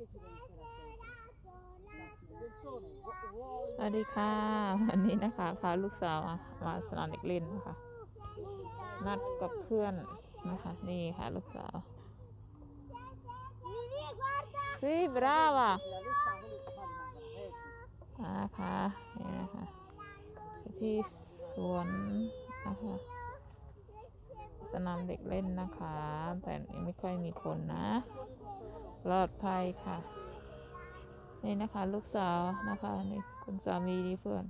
สวัสดีค่ะ วันนี้นะคะพาลูกสาวมาสนามเด็กเล่นนะคะนัดกับเพื่อนนะคะ นี่ค่ะลูกสาวซีบราว่ะนะคะนี่นะคะที่สวนนะคะสนามเด็กเล่นนะคะ แต่ยังไม่ค่อยมีคนนะ ปลอดภัยค่ะ นี่นะคะลูกสาวนะคะนี่คุณสามีนี่เพื่อน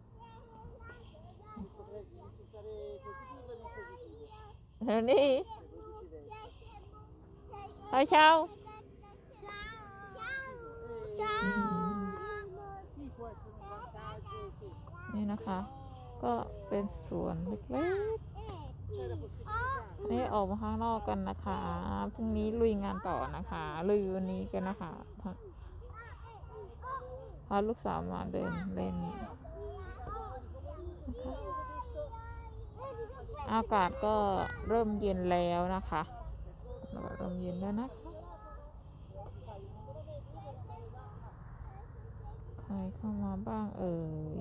เดี๋ยวนี้ไปเช้านี่นะคะ ก็เป็นสวนเล็ก ๆนี่ออกมาข้างนอกกันนะคะ พรุ่งนี้ลุยงานต่อนะคะ ลุยวันนี้กันนะคะพาลูกสาวมาเดินเล่นอากาศก็เริ่มเย็นแล้วนะคะเริ่มเย็นแล้วนะคะใครเข้ามาบ้างเอ่ย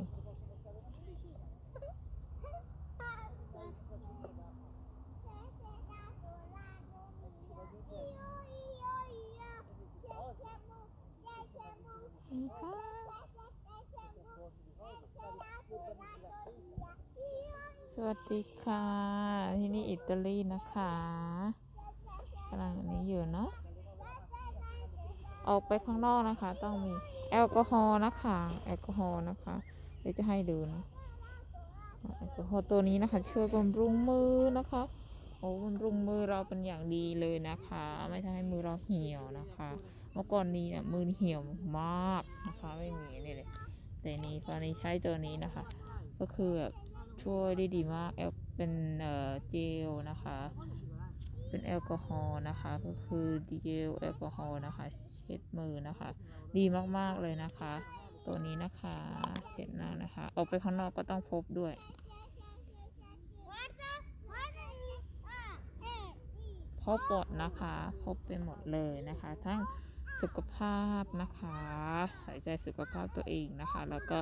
สวัสดีค่ะ ที่นี่อิตาลีนะคะกำลังอันนี้อยู่เนาะออกไปข้างนอกนะคะ ต้องมีแอลกอฮอล์นะคะ แอลกอฮอล์นะคะ เดี๋ยวจะให้ดูนะแอลกอฮอล์ตัวนี้นะคะ ช่วยบำรุงมือนะคะ โอ้บำรุงมือเราเป็นอย่างดีเลยนะคะ ไม่ทำให้มือเราเหี่ยวนะคะ เมื่อก่อนนี้เนี่ยมือเหี่ยวมากนะคะไม่มีนี่เลย แต่นี้ตอนนี้ใช้ตัวนี้นะคะ ก็คือแบบช่วยได้ดีมากแอลเป็นเอ่อเจลนะคะ เป็นแอลกอฮอล์นะคะ ก็คือดีเจลแอลกอฮอล์นะคะ เช็ดมือนะคะ ดีมากๆเลยนะคะ ตัวนี้นะคะเช็ดหน้านะคะ ออกไปข้างนอกก็ต้องพบด้วย บหมดนะคะ ครบไปหมดเลยนะคะ ทั้งสุขภาพนะคะใส่ใจสุขภาพตัวเองนะคะ แล้วก็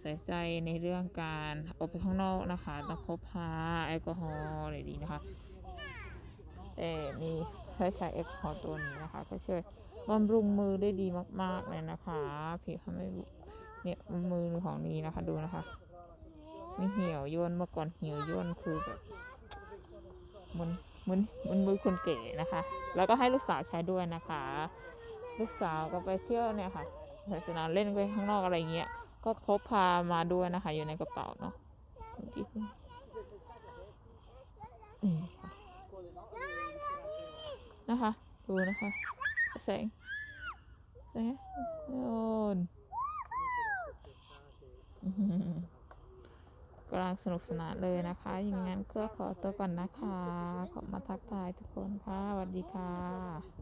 ใส่ใจในเรื่องการออกไปข้างนอกนะคะต้องพกพาแอลกอฮอล์อะไรดีนะคะแต่มีใช้ใช้แอลกอฮอล์ตัวนี้นะคะ ก็ช่วยบำรุงมือได้ดีมาก ๆ เลยนะคะผิวทำให้เนี่ยมือของนี้นะคะ ดูนะคะ ไม่เหี่ยวย่นเมื่อก่อนเหี่ยวย่นคือแบบมัน มันมันมือคนเก๋นะคะ แล้วก็ให้ลูกสาวใช้ด้วยนะคะ ลูกสาวก็ไปเที่ยวเนี่ยค่ะไปสนามเล่นไปข้างนอกอะไรเงี้ย ก็พกพามาด้วยนะคะ อยู่ในกระเป๋าเนาะเมื่อกี้นี่ค่ะนะคะ ดูนะคะแสงแสงโอ้หืังสนุกสนานเลยนะคะ อย่างนั้นก็ขอตัวก่อนนะคะ ขอมาทักทายทุกคนค่ะสวัสดีค่ะ